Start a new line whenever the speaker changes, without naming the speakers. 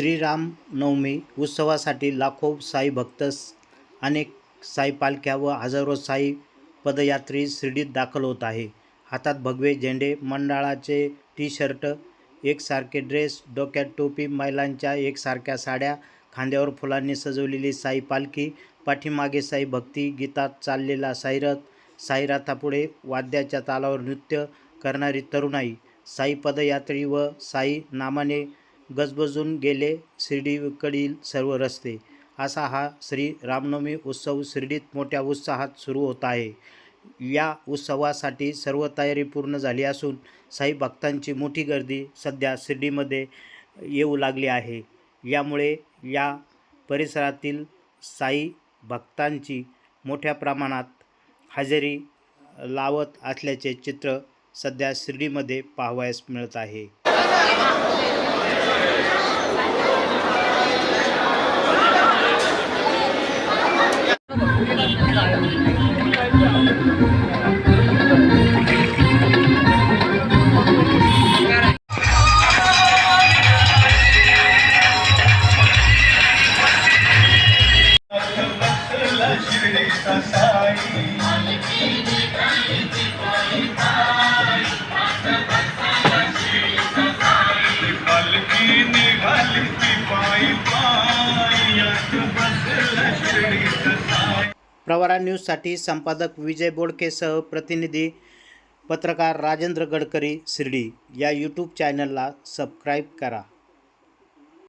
श्रीरामनवमी उत्सवासाठी लाखो साई भक्त अनेक साई पालख्या व हजारो साई पदयात्री शिर्डीत दाखल होत आहे. हातात भगवे झेंडे मंडळाचे टी शर्ट एकसारखे ड्रेस डोक्यात टोपी महिलांच्या एकसारख्या साड्या खांद्यावर फुलांनी सजवलेली साई पालखी पाठीमागे साई भक्ती गीतात चाललेला साईरथ साईरथापुढे वाद्याच्या तालावर नृत्य करणारी तरुणाई साई पदयात्री व साई नामाने गजबजून गेले शिर्डीकडील सर्व रस्ते. असा हा श्री रामनवमी उत्सव शिर्डीत मोठ्या उत्साहात सुरू होत आहे. या उत्सवासाठी सर्व तयारी पूर्ण झाली असून साई भक्तांची मोठी गर्दी सध्या शिर्डीमध्ये येऊ लागली आहे. यामुळे या परिसरातील साई भक्तांची मोठ्या प्रमाणात हजेरी लावत असल्याचे चित्र सध्या शिर्डीमध्ये पाहावयास मिळत आहे.
पालखी
प्रवारा न्यूजसाठी संपादक विजय बोडकेसह प्रतिनिधी पत्रकार राजेंद्र गडकरी शिर्डी. या यूट्यूब चॅनलला सबस्क्राईब करा.